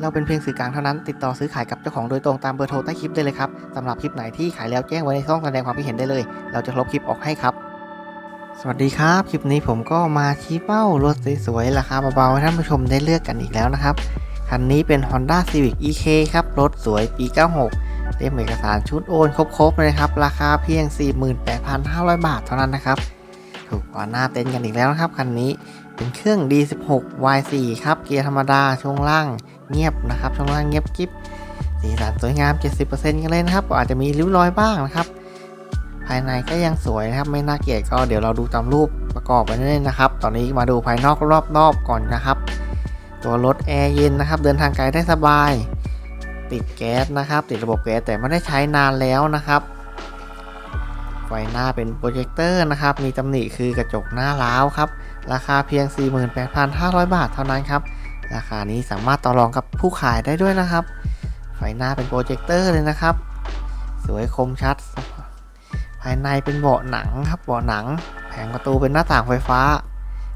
เราเป็นเพียงสื่อกลางเท่านั้น ติดต่อซื้อขายกับเจ้าของโดยตรงตามเบอร์โทรใต้คลิปได้เลยครับสำหรับคลิปไหนที่ขายแล้วแจ้งไว้ในช่องแสดงความคิดเห็นได้เลย เราจะลบคลิปออกให้ครับ สวัสดีครับ คลิปนี้ผมก็มาชี้เป้ารถสวยๆราคาเบาๆให้ท่านผู้ชมได้เลือกกันอีกแล้วนะครับคันนี้เป็น Honda Civic EK ครับรถสวยปี 96เต็มเอกสารชุดโอนครบๆเลยครับราคาเพียง 48,500 บาทเท่านั้นนะครับถูกกว่าหน้าเต็นท์กันอีกแล้วนะครับคันนี้เป็นเครื่อง D16 Y4 ครับเกียร์ธรรมดาช่วงล่าง เงียบนะครับช่วงล่างเงียบกิ๊บสีสันสวยงาม 70%กันเลยนะครับก็อาจจะมีริ้วรอยบ้างนะครับ ภายในก็ยังสวยนะครับไม่น่าเกลียดก็เดี๋ยวเราดูตามรูปประกอบไปเรื่อยๆนะครับ ตอนนี้มาดูภายนอกรอบนอกก่อนนะครับ ตัวรถแอร์เย็นนะครับ เดินทางไกลได้สบาย ติดแก๊สนะครับ ติดระบบแก๊สแต่ไม่ได้ใช้นานแล้วนะครับไฟหน้าเป็นโปรเจคเตอร์นะครับ มีตำหนิคือกระจกหน้าล้าวครับ ราคาเพียง 48,500 บาทเท่านั้นครับ ราคานี้สามารถต่อรองกับผู้ขายได้ด้วยนะครับ ไฟหน้าเป็นโปรเจคเตอร์เลยนะครับ สวยคมชัด ภายในเป็นเบาะหนังครับเบาะหนัง แผงประตูเป็นหน้าต่างไฟฟ้า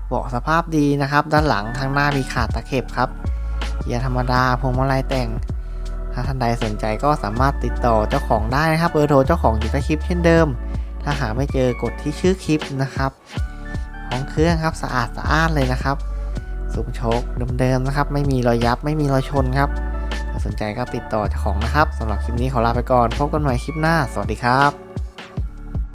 เบาะสภาพดีนะครับ ด้านหลังทางหน้ามีขาดตะเข็บครับเกียร์ธรรมดาพวงมาลัยแต่ง ถ้าท่านใดสนใจก็สามารถติดต่อเจ้าของได้นะครับเบอร์โทรเจ้าของอยู่ใต้คลิปเช่นเดิม ถ้าหาไม่เจอกดที่ชื่อคลิปนะครับ ของเครื่องครับสะอาดสะอ้านเลยนะครับ สูมโชคเดิมๆนะครับ ไม่มีรอยยับไม่มีรอยชนครับสนใจก็ติดต่อเจ้าของนะครับสำหรับคลิปนี้ขอลาไปก่อน พบกันใหม่คลิปหน้า สวัสดีครับ